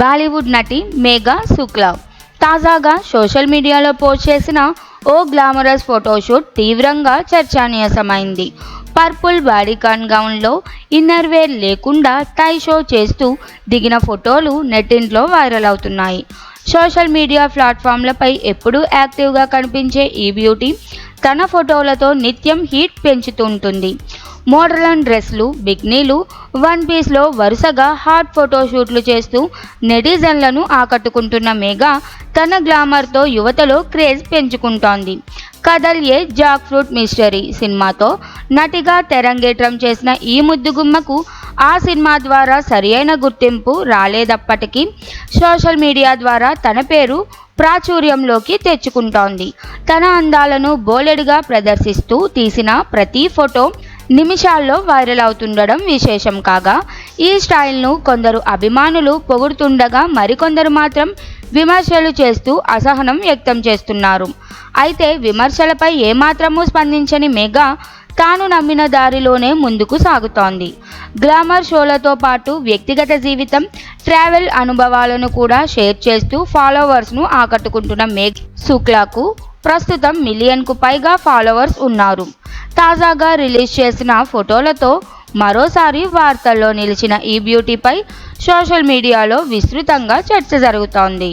బాలీవుడ్ నటి మేఘా శుక్లా. తాజాగా సోషల్ మీడియాలో పోస్ట్ చేసిన ఓ గ్లామరస్ ఫోటోషూట్ తీవ్రంగా చర్చానీయాంశమైంది పర్పుల్ బాడీకాన్ గౌన్లో ఇన్నర్ వేర్ లేకుండా టై షో చేస్తూ దిగిన ఫోటోలు నెట్టింట్లో వైరల్ అవుతున్నాయి. సోషల్ మీడియా ప్లాట్ఫామ్లపై ఎప్పుడూ యాక్టివ్గా కనిపించే ఈ బ్యూటీ తన ఫోటోలతో నిత్యం హీట్ పెంచుతుంటుంది మోడర్న్ డ్రెస్లు బిగ్నీలు వన్ పీస్లో వరుసగా హాట్ ఫోటోషూట్లు చేస్తూ నెటిజన్లను ఆకట్టుకుంటున్న మేఘా తన గ్లామర్తో యువతలో క్రేజ్ పెంచుకుంటోంది. కదల్ ఏ జాక్ ఫ్రూట్ మిస్టరీ సినిమాతో నటిగా తెరంగేట్రం చేసిన ఈ ముద్దుగుమ్మకు ఆ సినిమా ద్వారా సరియైన గుర్తింపు రాలేదప్పటికీ సోషల్ మీడియా ద్వారా తన పేరు ప్రాచుర్యంలోకి తెచ్చుకుంటోంది. తన అందాలను బోలెడుగా ప్రదర్శిస్తూ తీసిన ప్రతి ఫోటో నిమిషాల్లో వైరల్ అవుతుండడం విశేషం కాగా ఈ స్టైల్ను కొందరు అభిమానులు పొగుడుతుండగా మరికొందరు మాత్రం విమర్శలు చేస్తూ అసహనం వ్యక్తం చేస్తున్నారు. అయితే విమర్శలపై ఏమాత్రమూ స్పందించని మెగా తాను నమ్మిన దారిలోనే ముందుకు సాగుతోంది. గ్లామర్ షోలతో పాటు వ్యక్తిగత జీవితం ట్రావెల్ అనుభవాలను కూడా షేర్ చేస్తూ ఫాలోవర్స్ను ఆకట్టుకుంటున్న మేఘ్ శుక్లాకు ప్రస్తుతం మిలియన్కు పైగా ఫాలోవర్స్ ఉన్నారు. తాజాగా రిలీజ్ చేసిన ఫోటోలతో మరోసారి వార్తల్లో నిలిచిన ఈ బ్యూటీపై సోషల్ మీడియాలో విస్తృతంగా చర్చ జరుగుతోంది.